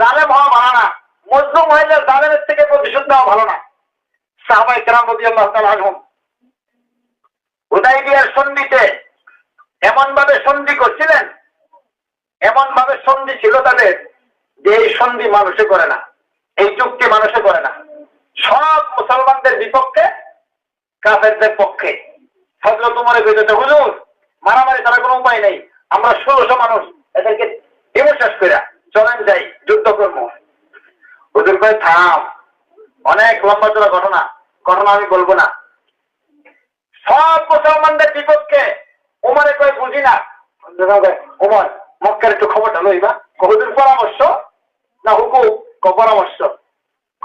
জালেম হওয়া ভালো না। মজলুম হইলে জালেমের থেকে প্রতিশোধ নেওয়া ভালো না। সাহাবাই কেরাম রদি আল্লাহ সন্ধিতে এমন ভাবে সন্ধি করছিলেন এমন ভাবে সন্ধি ছিল তাদের যে এই সন্ধি মানুষে করে না, এই চুক্তি মানুষে করে না। সব মুসলমানদের বিপক্ষে, কাফেরদের পক্ষে। হজরত বেঁধেছে হুজুর, মারামারি ছাড়া কোনো উপায় নেই। আমরা ষোলোশো মানুষ এদেরকে ডিমোশেষ করে চলেন যাই যুদ্ধ করব ভাই, থাম। অনেক লম্বা চড়া ঘটনা। ঘটনা আমি বলব না। সব মুসলমানদের বিপক্ষে উমরে কয় বুঝি না। উমর, মক্কার একটু খবরটা লইবা কহুদের পরামর্শ? না হুকুম? ক পরামর্শ?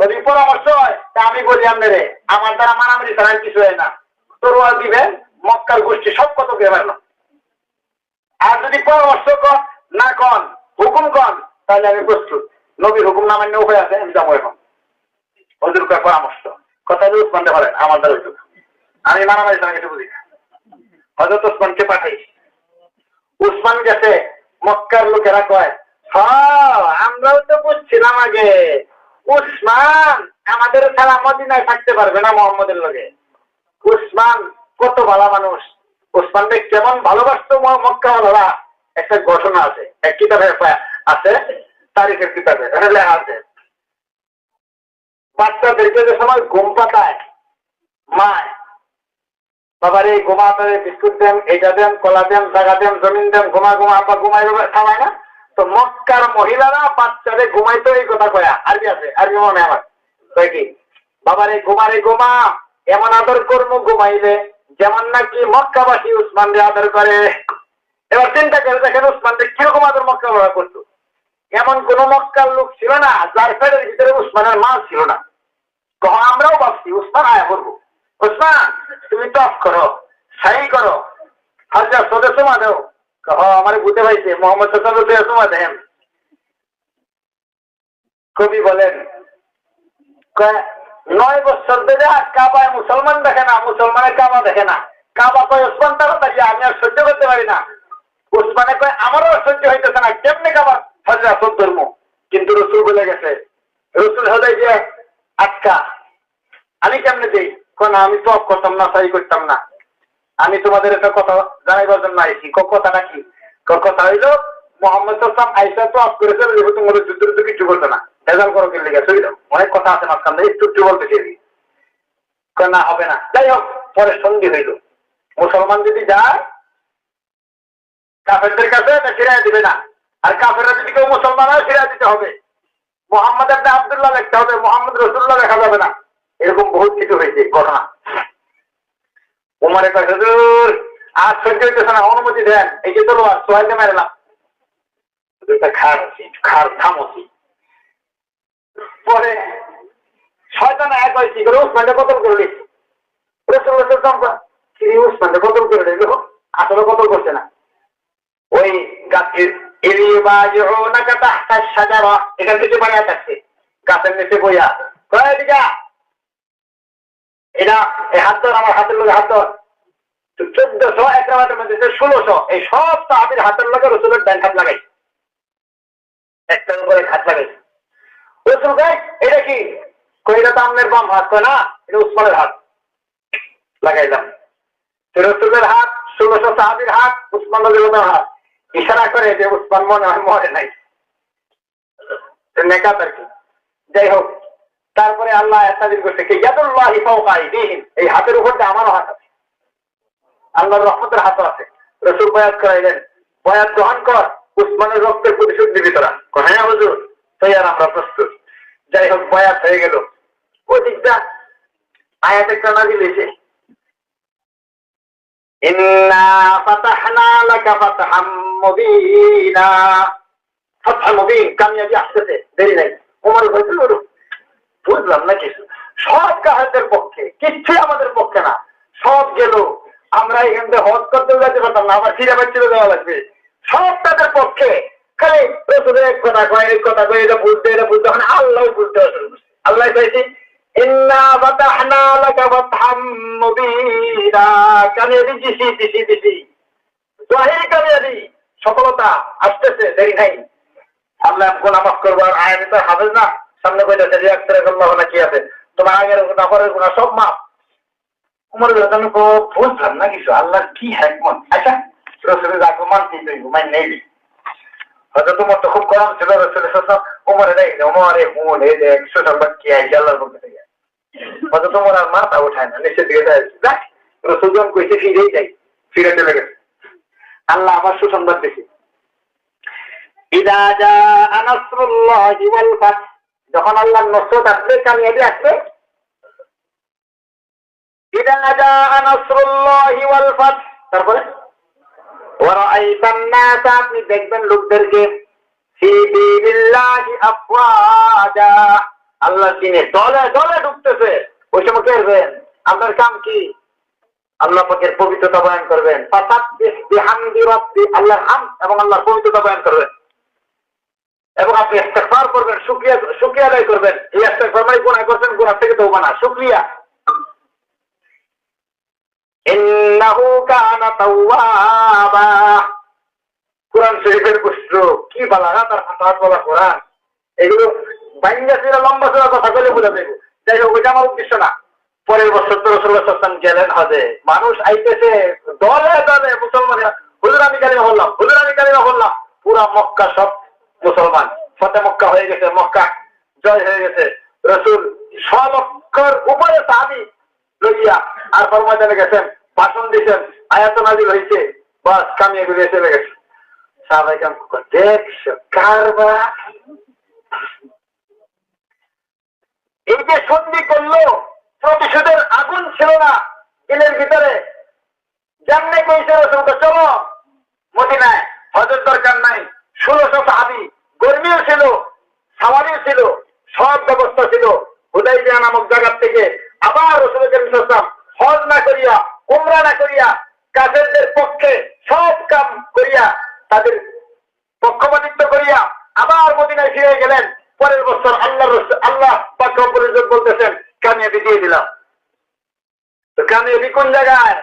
যদি পরামর্শ হয়? তা আমি বলি আপনারে আমার দ্বারা মারামারি ছাড়া কিছু হয় না। তরোয়াল দিবেন, মক্কার গোষ্ঠী সব কত গেবার না আর যদি পরামর্শ না কন, হুকুম কন, তাহলে আমি প্রস্তুত। নবীর হুকুম না মান্য উপায় আছে, আমি যাব এখন। হজুর কয় পরামর্শ। কথা যদি উসমানতে পারেন আমার দ্বারা হইতো আমি মারামারি ছাড়া কিছু বুঝি হজরত উসমানকে পাঠাই। উসমান গেছে, মক্কার লোকেরা কয় হ্যাঁ আমরাও তো বুঝছিলাম আগে। উসমান, আমাদের ছাড়া মদিনায় থাকতে পারবে না মোহাম্মদের লগে। উসমান কত ভালো মানুষ। উসমানকে কেমন ভালোবাসতো মক্কা একটা ঘটনা আছে, এক কিতাবে আছে তারিখের কিতাবে, এখানে লেখা আছে। বাচ্চাদেরকে যে সময় ঘুম পাতায়, মায়, বাবার এই ঘুমাতে বিস্কুট দেন, এটা দেন, কলা দেন, জাগা দেন, জমিন দেন, ঘুমা ঘুমা, আব্বা ঘুমাই খাওয়ায় না। তো মক্কার মহিলারা বাচ্চাদের ঘুমাইতো এই কথা কয়া, আরবি আছে, আরবি মনে আমার। কয় কি? বাবার এই ঘুমার এই ঘুমা, এমন আদর কর্ম ঘুমাইলে যেমন নাকি মক্কাবাসী উসমানরে আদর করে। এবার চিন্তা করে দেখেন উসমানদের কীরকম আদর মক্কা ওরা করতো। এমন কোন মক্কার লোক ছিল না, যার পেটের ভিতরে উসমানের মাল ছিল না। কখন আমরাও ভাবছি, উসমান আয়া করব। উসমান, তুমি টপ করো সাই করো হাজার সোদে সমা দেও। কহ, আমার বুঝতে পাইছে মোহাম্মদ সসাদে সমা দেন। কবি বলেন নয় বছর ধরে কাবায় মুসলমান দেখে না, মুসলমানের কাবা দেখে না। কাবা কয়, উসমান তাড়াতাড়ি, আমি আর সহ্য করতে পারি না। উসমানে কয়, আমারও সহ্য হইতেছে না, কেমনে কাবা হজরা সব ধর্ম। কিন্তু রসুল বলে গেছে, রসুল হদাই যে আটকা। আমি কেমনে দিই? কোন আমি তো করতাম না সাই করতাম না। আমি তোমাদের একটা কথা জানাইবার জন্য আইছি। কথাটা কি? কথা হইল, মোহাম্মদ সাল্লাম আইসা তো আপ করেছে যেহেতু তোমাদের যুদ্ধ টুদ্ধ কিছু করতো না। ভেজাল করো কিনলে গেছে অনেক কথা আছে মাঝখান থেকে একটু বলতে চাই না, হবে না। যাই হোক, পরে সন্ধি হইল। মুসলমান যদি যায়, কাফেরদের কাছে তা ফিরাই দিবে না। আর কাফেররা যদি কেউ মুসলমান হয় ফিরাই দিতে হবে। মোহাম্মদ আপনি আবদুল্লাহ লিখতে হবে, মোহাম্মদ রসুল্লাহ লেখা যাবে না। এরকম বহুত কিছু হয়েছে, ঘটনা। উমারে হুজুর আর সহ্য হইতেছে না, অনুমতি দেন। এই যে তোর সোহাইতে মেরেলাম খার খার থামছি পরে শয়তান এক হয় কি করে? উসমানকে কতল করে দিচ্ছে রসুল রসুল উসমানকে কতল করে দিল আসলে কতল করছে না। ওই গাছের থাকছে নিচে এটা এই হাত আমার হাতের হাত চোদ্দশো মধ্যে ষোলোশো, এই সব হাতের লোকে রসুলের ব্যাংক হাত লাগাই। একটার উপরে হাত এটা কি? হাত। না, এটা উসমানের হাত। লাগাইলাম। রসুলের হাত, ষোলোশো সাহাবির হাত, উসমান হাত। ইশারা করে যে উসমান মনে হয় মরে নাই। নেকাত আর কি। যাই হোক, তারপরে আল্লাহ এসাদির করছে কি? ইয়াদুল্লাহ ফাওকাই দিহিন এই হাতের উপর দিয়ে আমারও হাত আছে। আল্লাহর রহমতের হাত আছে। রসুল বয়াত করাইলেন। বয়াত গ্রহণ কর, উসমানের রক্তের প্রতিশোধ নিবি তোরা। হ্যাঁ হুজুর, তাই আর আমরা প্রস্তুত। যাই হোক, বয়াত হয়ে গেল। ওই দিকটা আয়াত একটা না দিলেছে কামিয়াবি বুঝলাম না কিছু সব পক্ষে, কিচ্ছুই আমাদের পক্ষে না। সব গেল। আমরা এখান থেকে হজ করতে যেতে পারতাম না, আবার ফিরে বাচ্চিতে দেওয়া লাগবে। সব তাদের পক্ষে। খালি এক কথা কয় এক কথা কয়, এটা বুঝতে এটা বুঝতে। আল্লাহ বুঝতে আল্লাহ ইন্না ফাতাহনা লাকা ফাতহাম মুবিনা কামিয়াবি দিছি দিছি দিছি জাহিরি সফলতা আসতেছে, দেরি নাই। আল্লাহ গোনা মাফ করব, আর তো হাফেজ না। সামনে কইতেছে রিয়াক্তরে আল্লাহ কি আছে? তোমার আগের গুণা পরের সব মাফ। উমর আমি বুঝলাম না কিছু? আল্লাহ কি হ্যাকমত আচ্ছা রসুলের মানতেই তুই ঘুমাই নেই। হয়তো তোমার তো খুব গরম ছিল, রসুলের সব উমরে দেখ উমরে হুমর এই দেখ সুসংবাদ কি আইছে আল্লাহর পক্ষ থেকে হয়তো তোমার আর মাথা উঠায় না, নিচের দিকে দেখ রসুল যখন কইছে ফিরেই যাই, ফিরে চলে গেছে। আল্লাহ আমার সুসংবাদ যখন আল্লাহর নসরত আসবে কামিয়াবি আসবে তারপরে? আপনি দেখবেন লোকদেরকে। আল্লাহ দিনে দলে দলে ঢুকতেছে। ওই সময় করবেন আপনার কাম কি? আল্লাহ পবিত্রতা করবেন। আল্লাহর হাম এবং পবিত্রতা বয়ান করবেন। এবং আপনি ইস্তেগফার করবেন, শুকরিয়া শুকরিয়া আদায় করবেন। এই করছেন থেকে না। কানা কোরআন শরীফের পুষ্ট কি বালাগা তার ফাতাহাত বলা কোরআন? এগুলো বাইঙ্গা ছিল, লম্বা ছিল, কথা বলে বোঝা দেবো যাই হোক ওইটা আমার উদ্দেশ্য না। পরের বছর তো রসুল্লাহাম গেলেন হজে। মানুষ আইতেছে, দলে দলে মুসলমানেরা। হুজুর আমি কালিমা বললাম হুজুর আমি কালিমা বললাম পুরা মক্কা সব মুসলমান। ফতে মক্কা হয়ে গেছে, মক্কা জয় হয়ে গেছে। রসুল সলক্ষর উপরে সাহাবি লইয়া আর ফরমাইদানে গেছেন, ভাষণ দিয়েছেন। আয়াত হয়েছে বাস, কামিয়ে ঘুরিয়ে চলে গেছে। সাহাবাই কাম কারবার এই যে সন্ধি করল, প্রতিশোধের আগুন ছিল না ভিতরে। জানলে কইছে চলো। মদিনায় হজের দরকার নাই। ষোলোশো সাহাবি, গরমিও ছিল, সাওয়ারিও ছিল, সব ব্যবস্থা ছিল। হুদাইবিয়া নামক জায়গার থেকে আবার রসুল হজ না করিয়া, উমরা না করিয়া কাফেরদের পক্ষে সব কাম করিয়া তাদের পক্ষপাতিত্ব করিয়া আবার মদিনায় ফিরে গেলেন। পরের বছর আল্লাহ আল্লাহ পাক রব্বুল ইজ্জত বলতেছেন, কামিয়াবি দিয়ে দিলাম। তো কামিয়াবি কোন জায়গায়?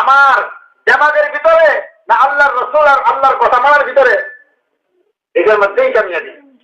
আমার জামাতের ভিতরে না আল্লাহর রসুল আর আল্লাহর কথা মানার ভিতরে? এটার মধ্যেই কামিয়াবি।